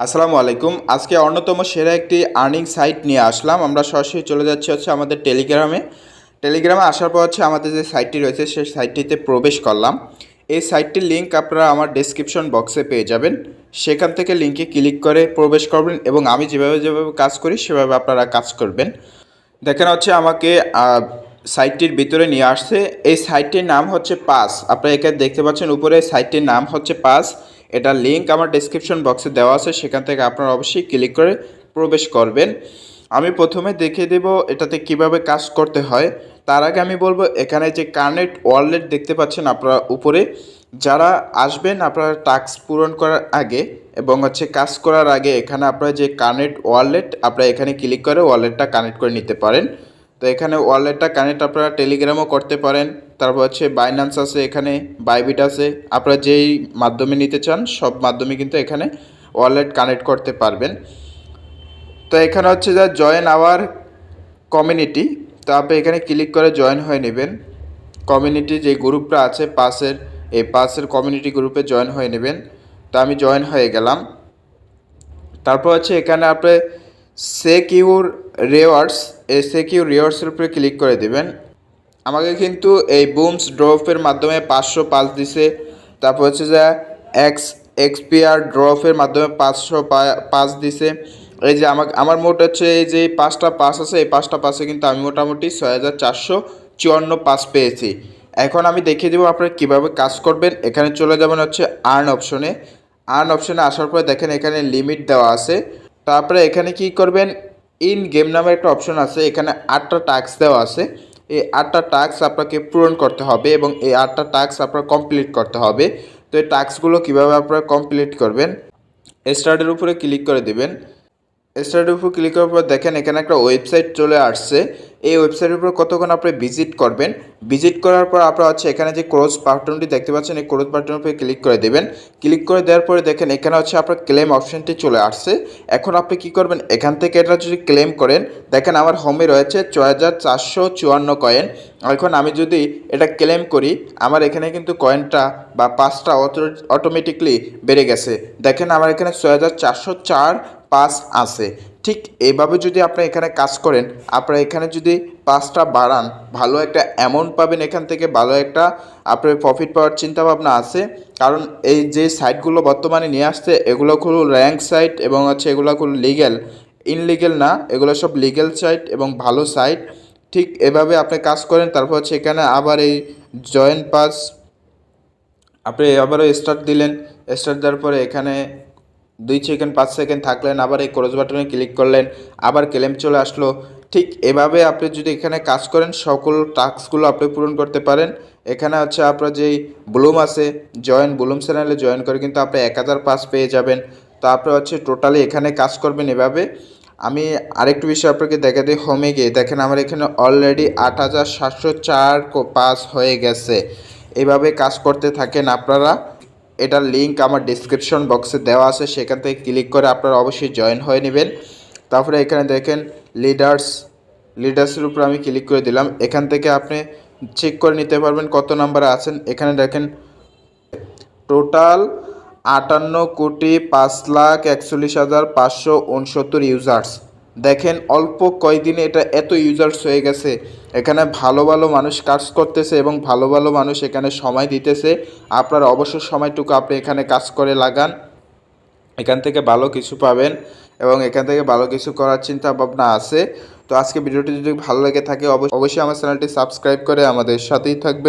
আসসালামু আলাইকুম। আজকে অন্যতম সেরা একটি আর্নিং সাইট নিয়ে আসলাম। আমরা সরাসরি চলে যাচ্ছি হচ্ছে আমাদের টেলিগ্রামে টেলিগ্রামে আসার পর হচ্ছে আমাদের যে সাইটটি রয়েছে, সেই সাইটটিতে প্রবেশ করলাম। এই সাইটটির লিঙ্ক আপনারা আমার ডেসক্রিপশন বক্সে পেয়ে যাবেন। সেখান থেকে লিঙ্কে ক্লিক করে প্রবেশ করবেন এবং আমি যেভাবে যেভাবে কাজ করি, সেভাবে আপনারা কাজ করবেন। দেখেন হচ্ছে আমাকে সাইটটির ভিতরে নিয়ে আসছে। এই সাইটটির নাম হচ্ছে পাস। আপনারা এখানে দেখতে পাচ্ছেন উপরে সাইটটির নাম হচ্ছে পাস। এটা লিঙ্ক আমার ডেসক্রিপশন বক্সে দেওয়া আছে, সেখান থেকে আপনারা অবশ্যই ক্লিক করে প্রবেশ করবেন। আমি প্রথমে দেখিয়ে দেব এটাতে কীভাবে কাজ করতে হয়। তার আগে আমি বলব, এখানে যে কানেক্ট ওয়ালেট দেখতে পাচ্ছেন আপনারা উপরে, যারা আসবেন আপনারা টাস্ক পূরণ করার আগে এবং হচ্ছে কাজ করার আগে এখানে আপনারা যে কানেক্ট ওয়ালেট আপনারা এখানে ক্লিক করে ওয়ালেটটা কানেক্ট করে নিতে পারেন। তো এখানে ওয়ালেটটা কানেক্ট আপনারা টেলিগ্রামও করতে পারেন। তারপর হচ্ছে বাইন্যান্স আছে এখানে বাইবিট আছে। আপনারা যেই মাধ্যমে নিতে চান, সব মাধ্যমে কিন্তু এখানে ওয়ালেট কানেক্ট করতে পারবেন। তো এখানে হচ্ছে যা জয়েন আওয়ার কমিউনিটি তো আপনি এখানে ক্লিক করে জয়েন হয়ে নেবেন। কমিউনিটি যে গ্রুপটা আছে পাসের এই পাসের কমিউনিটি গ্রুপে জয়েন হয়ে নেবেন। তো আমি জয়েন হয়ে গেলাম। তারপর হচ্ছে এখানে আপনি সেকিউর রিওয়ার্ডস এই সেকিউর রিওয়ার্ডসের উপরে ক্লিক করে দিবেন। আমাকে কিন্তু এই বুমস ড্রপের মাধ্যমে পাঁচশো পাস দিছে। তারপর হচ্ছে যে এক্স এক্সপিআর ড্রপের মাধ্যমে পাঁচশো পাস দিছে। এই যে আমাকে, আমার মোট হচ্ছে এই যে পাঁচটা পাস আছে, এই পাঁচটা পাসে কিন্তু আমি মোটামুটি ছয় হাজার চারশো চুয়ান্ন পাস পেয়েছি। এখন আমি দেখিয়ে দেবো আপনারা কীভাবে কাজ করবেন। এখানে চলে যাবেন হচ্ছে আর্ন অপশনে আর্ন অপশনে আসার পরে দেখেন এখানে লিমিট দেওয়া আছে। তারপরে এখানে কি করবেন? ইন গেম নামের একটা অপশন আছে, এখানে আটটা টাস্ক দেওয়া আছে। এই আটটা টাস্ক আপনাকে পূরণ করতে হবে এবং এই আটটা টাস্ক আপনার কমপ্লিট করতে হবে। তো এই টাস্কগুলো কীভাবে আপনারা কমপ্লিট করবেন? স্টার্টের উপরে ক্লিক করে দেবেন। স্টার্টের উপর ক্লিক করার পর দেখেন এখানে একটা ওয়েবসাইট চলে আসছে। এই ওয়েবসাইটের উপর কতক্ষণ আপনি ভিজিট করবেন? ভিজিট করার পর আপনারা হচ্ছে এখানে যে ক্রোজ বাটনটি দেখতে পাচ্ছেন, এই ক্রোজ বাটনের উপরে ক্লিক করে দেবেন। ক্লিক করে দেওয়ার পরে দেখেন, এখানে হচ্ছে আপনার ক্লেম অপশনটি চলে আসছে। এখন আপনি কি করবেন? এখান থেকে এটা যদি ক্লেম করেন, দেখেন আমার হোমে রয়েছে ছয় হাজার চারশো চুয়ান্ন কয়েন এখন আমি যদি এটা ক্লেম করি, আমার এখানে কিন্তু কয়েনটা বা পাঁচটা অটোমেটিকলি বেড়ে গেছে। দেখেন, আমার এখানে ছয় হাজার চারশো চার পাস আছে। ঠিক এইভাবে যদি আপনি এখানে কাজ করেন, আপনারা এখানে যদি পাঁচটা বাড়ান, ভালো একটা অ্যামাউন্ট পাবেন এখান থেকে, ভালো একটা আপনার প্রফিট পাওয়ার চিন্তা ভাবনা আছে। কারণ এই যে সাইটগুলো বর্তমানে নিয়ে আসছে, এগুলো হলো র্যাঙ্ক সাইট এবং হচ্ছে এগুলো হলো লিগ্যাল ইনলিগেল না, এগুলো সব লিগ্যাল সাইট এবং ভালো সাইট ঠিক এভাবে আপনি কাজ করেন, তারপর হচ্ছে এখানে আবার এই জয়েন্ট পাস আপনি আবারও স্টার্ট দিলেন। স্টার্ট দেওয়ার পরে এখানে দুই সেকেন্ড পাঁচ সেকেন্ড থাকলেন, আবার এই ক্রস বাটনে ক্লিক করলেন, আবার ক্লেম চলে আসলো। ঠিক এভাবে আপনি যদি এখানে কাজ করেন, সকল টাস্কগুলো আপনি পূরণ করতে পারেন। এখানে হচ্ছে আপনার যেই ব্লুম আছে জয়েন ব্লুম চ্যানেলে জয়েন করে কিন্তু আপনি এক হাজার পাস পেয়ে যাবেন। তো আপনি হচ্ছে টোটালি এখানে কাজ করবেন এভাবে। আমি আরেকটু বিষয় আপনাকে দেখা দিই হোমে গিয়ে। দেখেন আমার এখানে অলরেডি আট হাজার সাতশো চার পাস হয়ে গেছে। এভাবে কাজ করতে থাকেন আপনারা। এটার লিঙ্ক আমার ডিসক্রিপশন বক্সে দেওয়া আছে, সেখান থেকে ক্লিক করে আপনারা অবশ্যই জয়েন হয়ে নেবেন। তারপরে এখানে দেখেন লিডার্স লিডার্সের উপর আমি ক্লিক করে দিলাম। এখান থেকে আপনি চেক করে নিতে পারবেন কত নাম্বারে আছেন। এখানে দেখেন টোটাল আটান্ন কোটি পাঁচ লাখ একচল্লিশ হাজার পাঁচশো ইউজার্স দেখেন অল্প কয়দিনে এটা এত ইউজার্স হয়ে গেছে। এখানে ভালো ভালো মানুষ কাজ করতেছে এবং ভালো ভালো মানুষ এখানে সময় দিতেছে। আপনার অবসর সময়টুকু আপনি এখানে কাজ করে লাগান। এখান থেকে ভালো কিছু পাবেন এবং এখান থেকে ভালো কিছু করার চিন্তা ভাবনা আছে। তো আজকে ভিডিওটি যদি ভালো লেগে থাকে, অবশ্যই আমার চ্যানেলটি সাবস্ক্রাইব করে আমাদের সাথেই থাকবে।